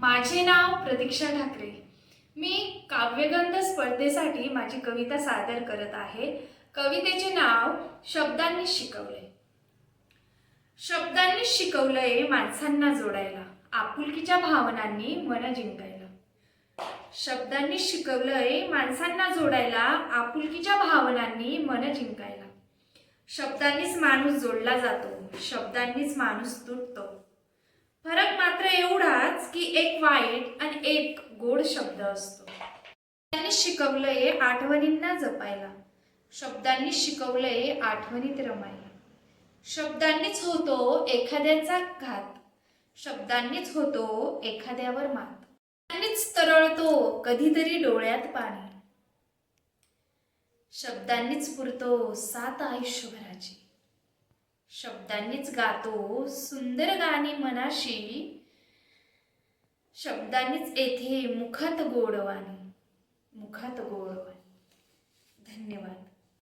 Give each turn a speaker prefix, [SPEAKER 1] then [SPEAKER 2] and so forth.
[SPEAKER 1] माझे नाव प्रतीक्षा ठाकरे. मी काव्यगंध स्पर्धेसाठी माझी कविता सादर करत आहे. कवितेचे नाव शब्दांनी शिकवले. शब्दांनी शिकवलंय माणसांना जोडायला आपुलकीच्या भावनांनी मन जिंकायला. शब्दांनी शिकवलंय माणसांना जोडायला आपुलकीच्या भावनांनी मन जिंकायला. शब्दांनीच माणूस जोडला जातो शब्दांनीच माणूस तुटतो. फरक मात्र एवढा की एक वाईट आणि एक गोड शब्द असतो. त्यांनी शिकवलंय आठवणींना जपायला. शब्दांनी शिकवलंय आठवणीत रमायला. शब्दांनीच होतो एखाद्याचा घात. शब्दांनीच होतो एखाद्यावर मात. त्यांनीच तरळतो कधीतरी डोळ्यात पाणी. शब्दांनीच पुरतो सात आयुष्यभराची. शब्दांनीच गातो सुंदर गाणी मनाशी. शब्दांनीच येथे मुखात गोडवाणी. मुखात गोडवाणी. धन्यवाद.